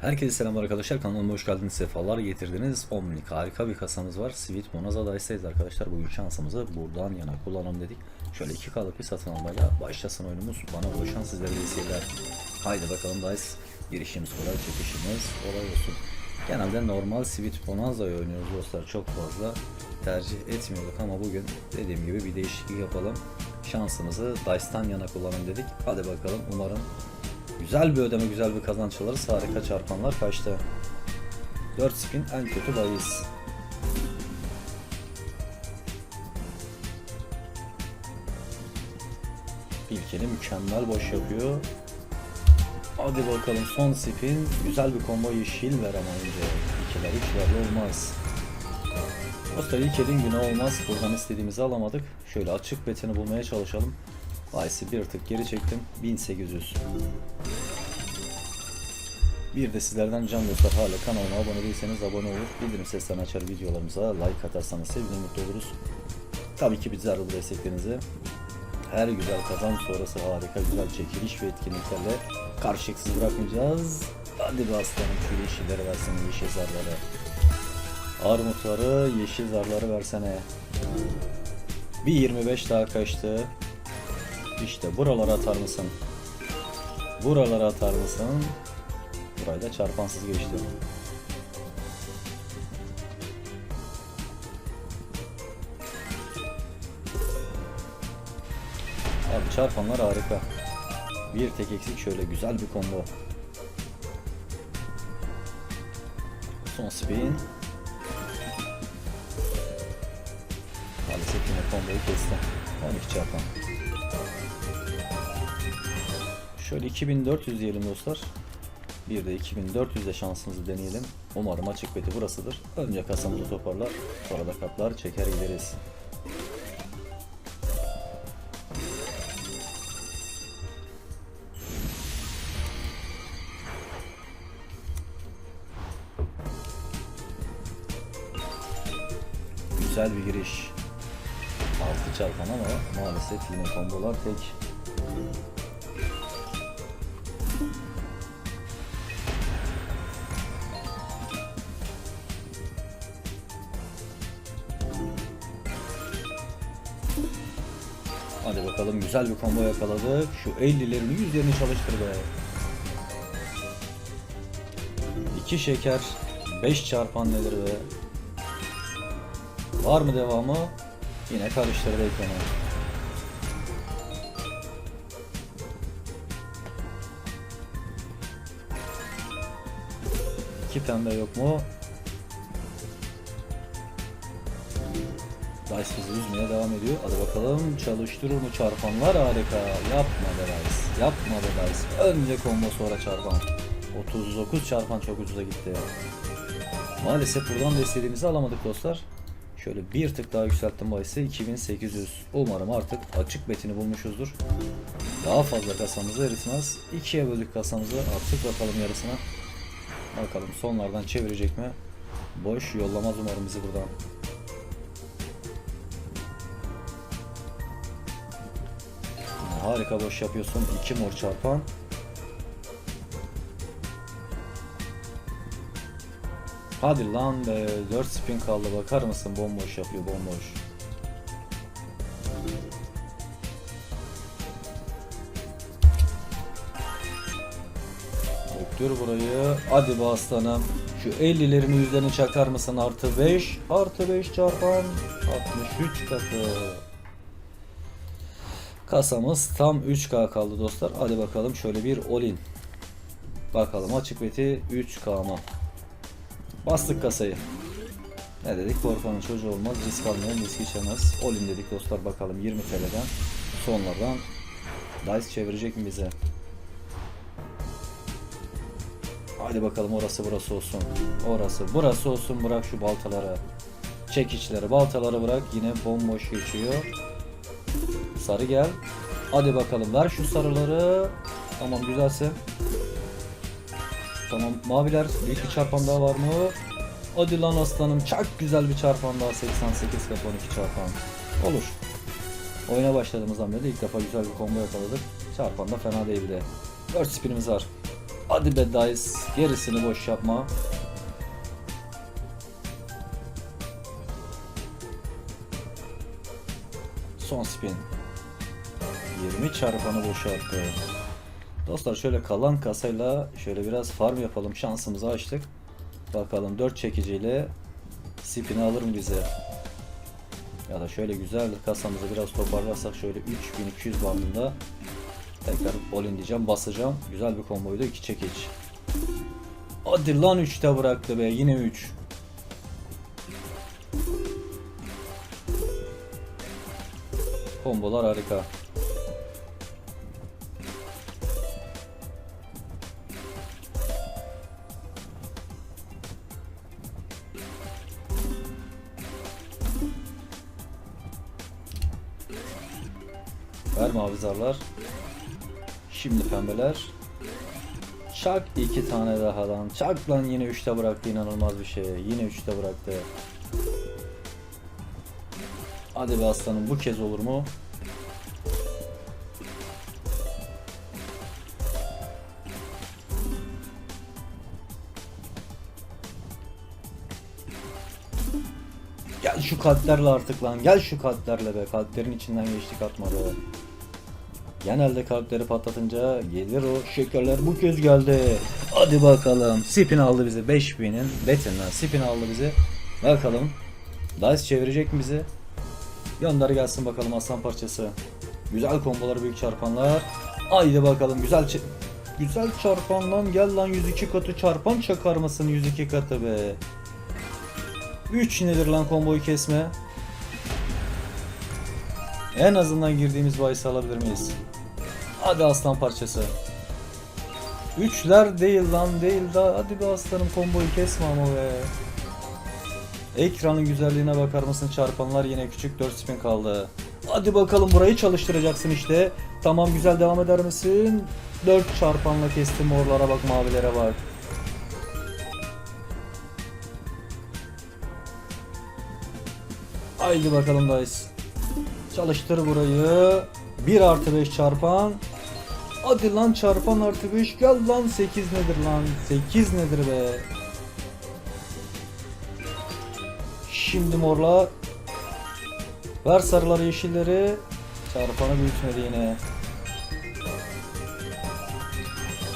Herkese selamlar arkadaşlar. Kanalıma hoş geldiniz. Sefalar getirdiniz. Omnik harika bir kasamız var. Sweet Bonanza Dice'dayız arkadaşlar. Bugün şansımızı buradan yana kullanalım dedik. Şöyle 2K'lık bir satın almayla başlasın oyunumuz. Bana ulaşan sizlere de seyirler. Haydi bakalım Dice girişimiz kolay çekişimiz olay olsun. Genelde normal Sweet Bonanza'yı oynuyoruz dostlar. Çok fazla tercih etmiyorduk ama bugün dediğim gibi bir değişiklik yapalım. Şansımızı Dice'tan yana kullanalım dedik. Hadi bakalım. Umarım Güzel bir ödeme, güzel bir kazanç alırız. Harika çarpanlar kaçtı. 4 spin en kötü bahis. İlkeni mükemmel boş yapıyor. Hadi bakalım son spin. Güzel bir combo yeşil ver ama önce. İkiler üçlerle olmaz. Dostlar ilk elin günü olmaz. Buradan istediğimizi alamadık. Şöyle açık betini bulmaya çalışalım. Bahisi bir tık geri çektim. 1800. Bir de sizlerden can dostlar hala kanalıma abone değilseniz abone olur. Bildirim seslerini açar videolarımıza like atarsanız sevinir mutlu oluruz. Tabii ki bizler bu desteklerinizi her güzel kazanç sonrası harika güzel çekiliş ve etkinliklerle karşılıksız bırakmayacağız. Hadi be aslanım şu yeşilleri versene yeşil zarları. Armutları yeşil zarları versene. Bir 25 daha kaçtı. İşte buralara atar mısın? Buralara atar mısın? Burayı da çarpansız geçti. Abi çarpanlar harika. Bir tek eksik şöyle güzel bir combo. Son spin. Maalesef yine komboyu kesti. 12 çarpan. Şöyle 2400 diyelim dostlar. Bir de 2400'de şansımızı deneyelim. Umarım açık beti burasıdır. Önce kasamızı toparlar, sonra da katlar çeker gideriz. Güzel bir giriş. 6 çarpan ama maalesef yine kombolar tek. Güzel bir combo yakaladık. Şu 50'lerini 100'lerini çalıştır be. 2 şeker 5 çarpan nedir be? Var mı devamı? Yine karıştırdı ekranı. İki pembe yok mu? Dice bizi üzmeye devam ediyor. Hadi bakalım çalıştırır mı çarpanlar harika. Yapma be Dice. Yapma be Dice. Önce combo sonra çarpan. 39 çarpan çok ucuza gitti ya. Maalesef buradan da istediğimizi alamadık dostlar. Şöyle bir tık daha yükselttim bahisi 2800. Umarım artık açık betini bulmuşuzdur. Daha fazla kasamızı eritmez. İkiye böldük kasamızı. Artık bakalım yarısına. Bakalım sonlardan çevirecek mi? Boş yollamaz umarım bizi buradan. Harika boş yapıyorsun. 2 mor çarpan. Hadi lan be 4 spin kaldı bakar mısın bomboş yapıyor bomboş. Bekliyor burayı. Hadi be aslanım. Şu 50'lerini yüzlerini çakar mısın? Artı 5. Artı 5 çarpan. 63 katı. Kasamız tam 3K kaldı dostlar. Hadi bakalım şöyle bir all-in. Bakalım açık beti 3K mı? Bastık kasayı. Ne dedik? Korkanın çocuğu olmaz. Risk almayan risk içemez. All-in dedik dostlar bakalım 20 TL'den. Sonlardan Dice çevirecek mi bize? Hadi bakalım orası burası olsun. Orası burası olsun bırak şu baltaları. Çekiçleri baltaları bırak yine bomboş geçiyor. Sarı gel. Hadi bakalım ver şu sarıları. Tamam güzelse. Tamam maviler büyük bir çarpan daha var mı? Hadi lan aslanım çok güzel bir çarpan daha 88 kap 12 çarpan. Olur. Oyuna başladığımızdan beri ilk defa güzel bir combo yakaladık. Çarpan da fena değildi. 4 spinimiz var. Hadi be Dice. Gerisini boş yapma. Son spin. 20 çarpanı boşalttı. Dostlar şöyle kalan kasayla şöyle biraz farm yapalım. Şansımızı açtık. Bakalım 4 çekiciyle spin'i alır mı bize? Ya da şöyle güzel kasamızı biraz toparlarsak şöyle 3200 bandında tekrar all-in diyeceğim basacağım. Güzel bir komboydu 2 çekiç. Hadi lan 3'te bıraktı be yine 3. Kombolar harika. Ver mavi zarlar. Şimdi pembeler. Çak iki tane daha lan. Çak lan yine üçte bıraktı inanılmaz bir şey. Yine üçte bıraktı. Hadi be aslanım bu kez olur mu? Gel şu kalplerle artık lan. Gel şu kalplerle be. Kalplerin içinden geçtik atmadı. Genelde kalpleri patlatınca gelir o şekerler bu kez geldi. Hadi bakalım. Spin aldı bizi 5000'in betinden. Spin aldı bizi. Bakalım. Dice çevirecek mi bizi? Gönder gelsin bakalım aslan parçası. Güzel kombolar büyük çarpanlar. Haydi bakalım güzel Güzel çarpan lan gel lan 102 katı çarpan çakar mısın 102 katı be. 3 nedir lan komboyu kesme? En azından girdiğimiz bahis alabilir miyiz? Hadi aslan parçası. Üçler değil lan değil da hadi be aslanım komboyu kesme ama be. Ekranın güzelliğine bakar mısın çarpanlar yine küçük 4 spin kaldı. Hadi bakalım burayı çalıştıracaksın işte. Tamam güzel devam eder misin? 4 çarpanla kestim morlara bak mavilere bak. Haydi bakalım Dice. Çalıştır burayı. 1 artı 5 çarpan. Hadi lan çarpan artı 5 gel lan 8 nedir lan? 8 nedir be? Şimdi morlar Ver sarıları yeşilleri. Çarpanı büyütmedi yine.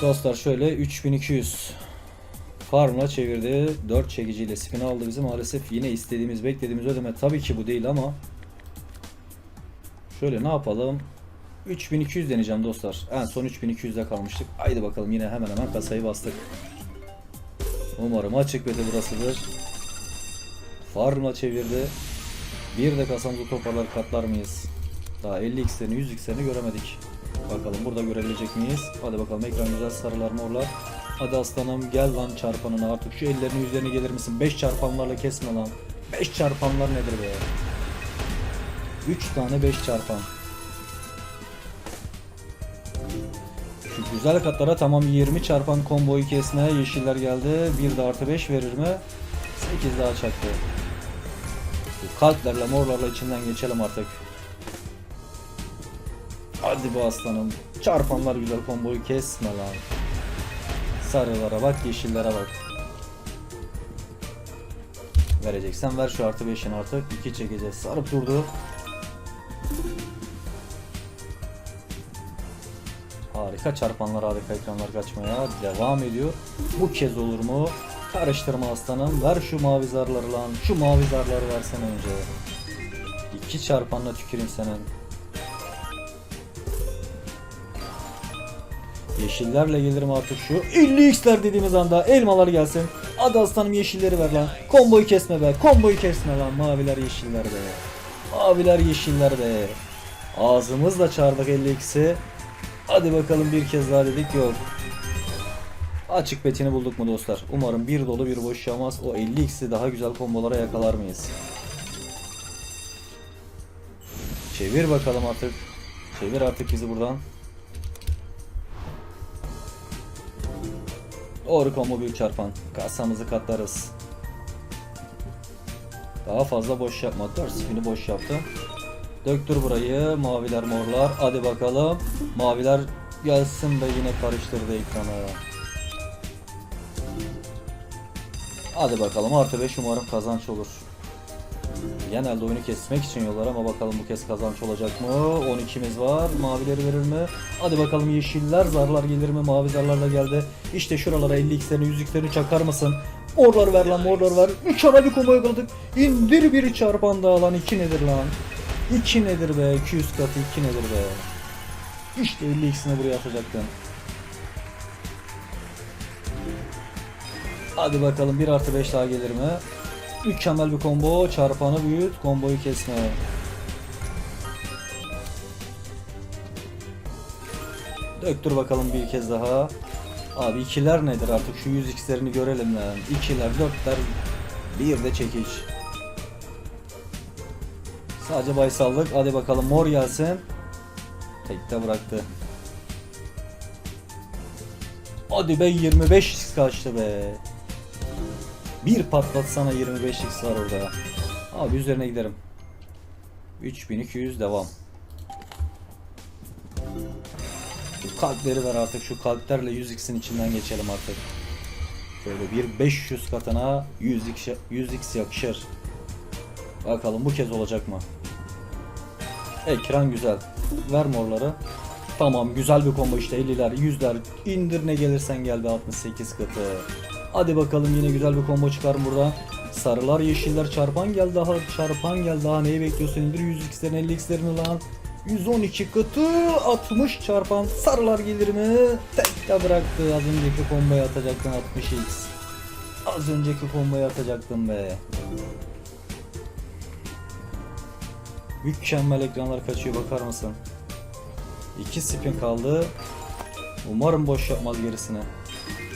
Dostlar şöyle 3200 Farmla çevirdi. 4 çekiciyle spin aldı bizi. Maalesef yine istediğimiz beklediğimiz ödeme tabii ki bu değil ama Şöyle ne yapalım 3200 deneyeceğim dostlar. En son 3200'de kalmıştık. Haydi bakalım yine hemen hemen kasayı bastık. Umarım açık beti burasıdır. Farmla çevirdi. Bir de kasamızı toparlar katlar mıyız? Daha 50x'lerini 100x'lerini göremedik. Bakalım burada görebilecek miyiz? Hadi bakalım ekran güzel sarılar morlar. Hadi aslanım gel lan çarpanına artık şu ellerini yüzlerine gelir misin? 5 çarpanlarla kesme lan. 5 çarpanlar nedir be? 3 tane 5 çarpan. Güzel katlara tamam 20 çarpan komboyu kesme yeşiller geldi. Bir de artı 5 verir mi? 8 daha çaktı. Kalplerle morlarla içinden geçelim artık. Hadi bu aslanım. Çarpanlar güzel komboyu kesme lan. Sarılara bak yeşillere bak. Vereceksen ver şu artı 5'in artık. 2 çekeceğiz. Sarıp durdu. Harika çarpanlar harika ekranlar kaçmaya devam ediyor. Bu kez olur mu? Karıştırma aslanım. Ver şu mavi zarları lan. Şu mavi zarları versene önce. İki çarpanla tüküreyim senin. Yeşillerle gelirim artık şu 50x'ler dediğimiz anda elmalar gelsin. Hadi aslanım yeşilleri ver lan. Komboyu kesme be. Komboyu kesme lan. Maviler yeşiller be. Maviler yeşiller be. Ağzımızla çağırdık 50x'i. Hadi bakalım bir kez daha dedik yok. Açık betini bulduk mu dostlar? Umarım bir dolu bir boş yamaz. O 50x'i daha güzel kombolara yakalar mıyız? Çevir bakalım artık. Çevir artık bizi buradan. Doğru combo büyük çarpan. Kasamızı katlarız. Daha fazla boş yapma. 4 spini boş yaptı. Döktür burayı. Maviler morlar. Hadi bakalım. Maviler gelsin de yine karıştırdı ekranı. Hadi bakalım artı 5 umarım kazanç olur. Genelde oyunu kesmek için yollar ama bakalım bu kez kazanç olacak mı? 12'miz var. Mavileri verir mi? Hadi bakalım yeşiller zarlar gelir mi? Mavi zarlar da geldi. İşte şuralara 50x'lerini 100x'lerini çakar mısın? Morlar ver lan morlar ver. Mükemmel bir combo yakaladık. İndir bir çarpan daha lan. 2 nedir lan? 2 nedir be? 200 katı 2 nedir be? İşte 50x'ini buraya atacaktın. Hadi bakalım 1 artı 5 daha gelir mi? Mükemmel bir combo. Çarpanı büyüt. Komboyu kesme. Döktür bakalım bir kez daha. Abi ikiler nedir artık şu 100x'lerini görelim lan. İkiler, dörtler, bir de çekiç. Sadece baysallık. Hadi bakalım mor gelsin. Tekte bıraktı. Hadi be 25 kaçtı be. Bir patlatsana 25x var orada. Abi üzerine giderim. 3200 devam. Şu kalpleri ver artık şu kalplerle 100x'in içinden geçelim artık. Şöyle bir 500 katına 100x, 100x yakışır. Bakalım bu kez olacak mı? Ekran güzel. Ver morları. Tamam güzel bir combo işte 50'ler 100'ler indir ne gelirsen gel be 68 katı. Hadi bakalım yine güzel bir combo çıkar burada. Sarılar yeşiller çarpan gel daha çarpan gel daha neyi bekliyorsun indir 100x'lerin 50x'lerini lan. 112 katı 60 çarpan sarılar gelir mi? Tek de bıraktı az önceki komboyu atacaktın 60x. Az önceki komboyu atacaktın be. Mükemmel ekranlar kaçıyor bakar mısın? İki spin kaldı. Umarım boş yapmaz gerisini.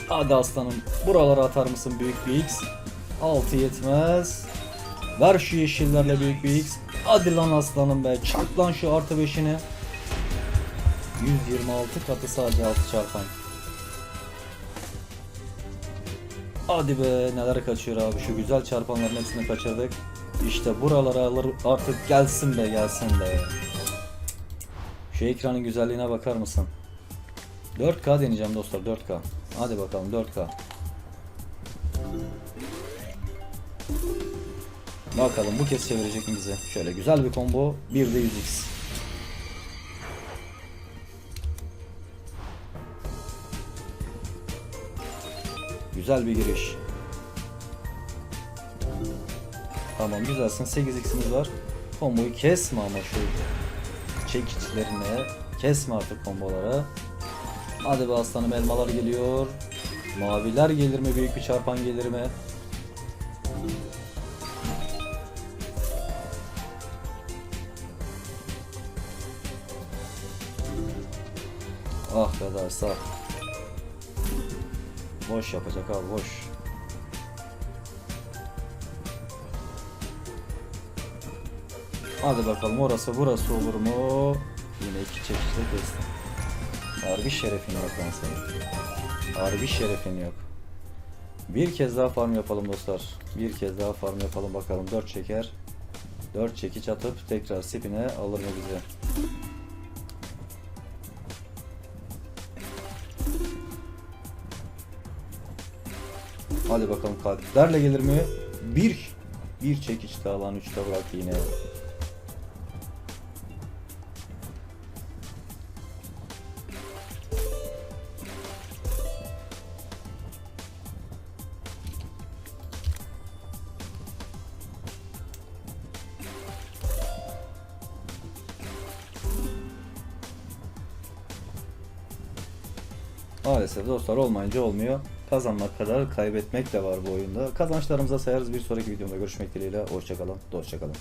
Hadi aslanım. Buralara atar mısın büyük bir X? 6 yetmez. Ver şu yeşillerle büyük bir X. Hadi lan aslanım be. Çak lan şu artı 5'ini. 126 katı sadece 6 çarpan. Hadi be neler kaçıyor abi şu güzel çarpanların hepsini kaçırdık. İşte buralara artık gelsin be gelsin be. Şu ekranın güzelliğine bakar mısın? 4K deneyeceğim dostlar 4K. Hadi bakalım 4K. Bakalım bu kez çevirecek mi bizi? Şöyle güzel bir combo. Bir de 100x. Güzel bir giriş. Tamam güzelsin. 8x'imiz var. Komboyu kesme ama şu çekiçlerine. Kesme artık komboları. Hadi be aslanım elmalar geliyor. Maviler gelir mi? Büyük bir çarpan gelir mi? Ah be dersa. Boş yapacak abi boş. Hadi bakalım orası burası olur mu? Yine iki çekişte kestim. Harbi şerefin yok lan senin. Harbi şerefin yok. Bir kez daha farm yapalım dostlar. Bir kez daha farm yapalım bakalım. 4 çeker. 4 çekiç atıp tekrar spine alır mı bize? Hadi bakalım kalplerle gelir mi? Bir bir çekiç daha lan 3'te bırak yine. Maalesef dostlar olmayınca olmuyor. Kazanmak kadar kaybetmek de var bu oyunda. Kazançlarımıza sayarız bir sonraki videomda görüşmek dileğiyle. Hoşçakalın, hoşçakalın.